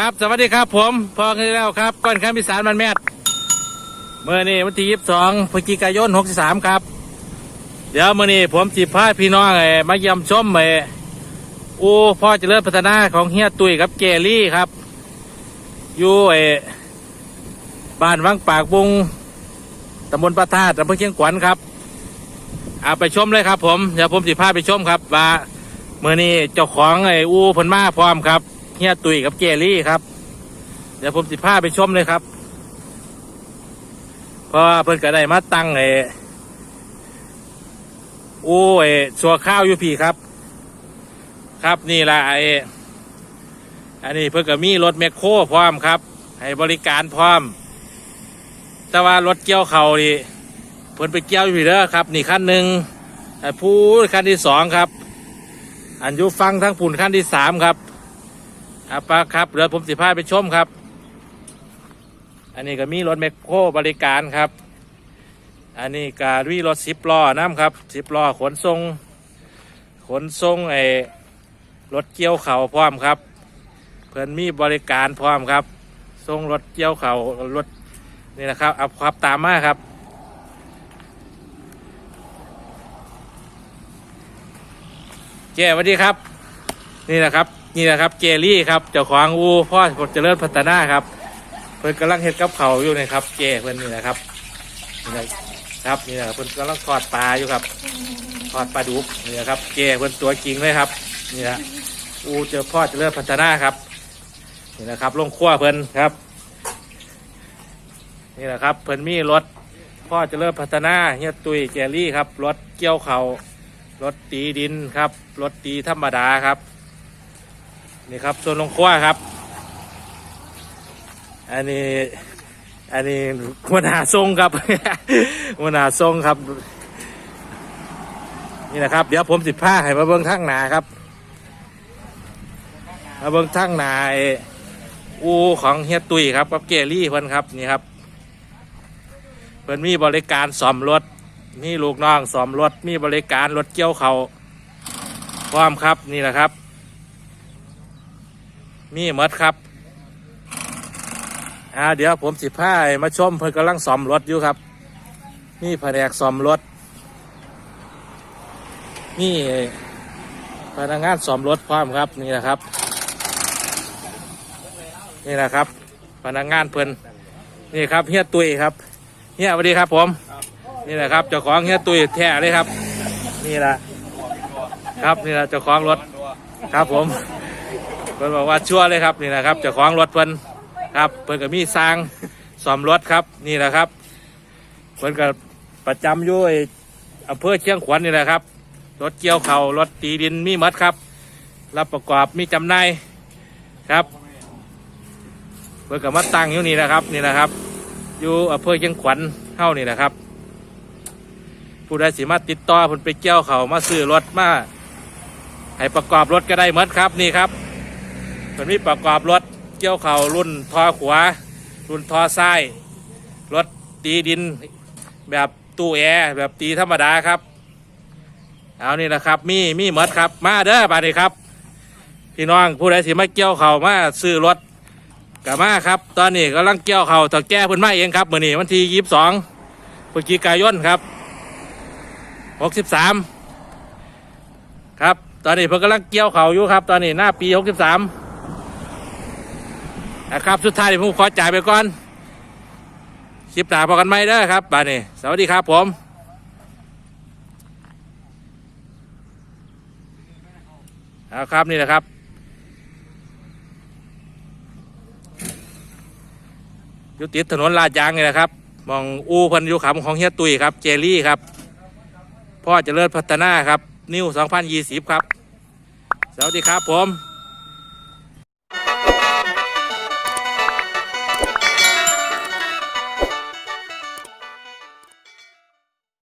ครับ สวัสดีครับผมพอกันแล้วครับก้อนข้ามพิสารมันแมดเมื่อนี้วันที่ยี่สิบสองพฤศจิกายนหกสามครับ เดี๋ยวเมื่อนี้ผมจีพาพี่น้องไอ้มาเยี่ยมชมไอ้อูพ่อเจริญพัฒนาของเฮียตุยกับเกลี่ครับ อยู่ไอ้บ้านวังปากบุงตำบลประทาตอำเภอเชียงขวัญครับเอาไปชมเลยครับ ผมเดี๋ยวผมจีพาไปชมครับว่าเมื่อนี้เจ้าของไอ้อูเพิ่นมาพร้อมครับ เฮียตุยกับเจลี่ครับ เดี๋ยวผมสิพาไปชมเลยครับ เพราะว่าเพิ่นก็ได้มาตั้งไอ้โอ้ไอ้ชัวข้าวอยู่พี่ครับ ครับนี่ละไอ้อันนี้เพิ่นก็มีรถแมคโครพร้อมครับ ให้บริการพร้อม แต่ว่ารถเกี่ยวเขานี่เพิ่นไปเกี่ยวอยู่เด้อครับ นี่ขั้นหนึ่งไอ้ผู้ขั้นที่สองครับ อันยุฟังทั้งปุ่นขั้นที่สามครับ อาปาครับเดี๋ยวผมสิพาไปชมครับ อันนี้ก็มีรถแมคโครบริการครับ อันนี้ก็มีรถสิบล้อน้ำครับสิบล้อขนส่งขนส่งไอ้รถเกี่ยวเข่าพร้อมครับ เพื่อนมีบริการพร้อมครับส่งรถเกี่ยวเข่ารถนี่นะครับเอาครับตามมาครับ เจ้สวัสดีครับ นี่นะครับ นี่นะครับเจลี่ครับเจ้าของอูพ่อเจริญพัฒนาครับ เพิ่นกำลังเฮ็ดกับเขาอยู่นะครับ เจเพิ่นนี่นะครับนี่นะครับนี่นะครับเพิ่นกำลังทอดปลาอยู่ครับทอดปลาดุกนี่นะครับ เจเพิ่นตัวจริงเลยครับนี่นะอูเจอพ่อเจริญพัฒนาครับนี่นะครับลงขั้วเพิ่นครับ นี่นะครับเพิ่นมีรถพ่อเจริญพัฒนาเฮียตุยเจลี่ครับรถเกี่ยวเขารถตีดินครับรถตีธรรมดาครับ นี่ครับส่วนลงครัว้าครับ อันนี้ อันนี้หัวหน้าทรงครับหัวหน้าทรงครับ นี่นะครับ เดี๋ยวผมสิผ้าให้มาเบิ้งทั้งหนาครับ มาเบิ้งทั้งหนาอ้อูของเฮียตุยครับกับเกลี่เพิ่นครับนี่ครับ เพิ่นมีบริการซ่อมรถมีลูกน้องซ่อมรถมีบริการรถเกี่ยวเขาพร้อมครับนี่แหละครับ มีหมดครับ อ่าเดี๋ยวผมสิพาให้มาชมเพิ่นกำลังซ่อมรถอยู่ครับ มีแผนกซ่อมรถมีพนักงานซ่อมรถพร้อมครับนี่แหละครับ นี่แหละครับ พนักงานเพิ่นนี่ครับเฮียตุยครับเฮียสวัสดีครับผม นี่แหละครับเจ้าของเฮียตุยแท้เลยครับ นี่แหละครับนี่แหละเจ้าของรถครับผม เพิ่นบอกว่าชั่วเลยครับนี่แหละครับเจ้าของรถเพิ่นครับเพิ่นก็มีสร้างซ่อมรถครับนี่แหละครับเพิ่นก็ประจำอยู่ไอ้อำเภอเชียงขวัญนี่แหละครับรถเกี่ยวเขารถตีดินมีหมัดครับ รับประกอบมีจำหนายครับ เพิ่นก็มาตั้งอยู่นี่นะครับนี่นะครับ อยู่อำเภอเชียงขวัญเท่านี่นะครับ ผู้ใดสิมาติดต่อเพิ่นไปเกี่ยวเขามาซื้อรถมาให้ประกอบรถก็ได้หมดครับนี่ครับ เพิ่นมีประกอบรถเกี่ยวเขารุ่นทอขวา รุ่นทอซ้ายรถตีดินแบบตู้แอร์แบบตีธรรมดาครับ เอานี่นะครับมีมีหมดครับ มาเด้อบัดนี้ครับ พี่น้องผู้ใดสิมาเกี่ยวเขามาซื้อรถกลับมาครับ ตอนนี้กำลังเกี่ยวเข่าถ้าแก้เพิ่นมาเองครับมื้อนี้วันที่ยี่สิบสองพฤศจิกายนครับหกสิบสามครับ ตอนนี้เพิ่งกำลังเกี่ยวเขาอยู่ครับ ตอนนี้หน้าปีหกสิบสาม นะครับสุดท้ายผมขอจ่ายไปก่อนคลิปหนาพอกันไหมเด้อครับบานี้สวัสดีครับผมเอาครับนี่นะครับยู่ติถนนลาดยางนี่แหละครับ มองอูพันยุขำของเฮียตุยครับ เจลี่ครับ พ่อจเจริญพัฒนาครับ นิว 2020 ครับ สวัสดีครับผม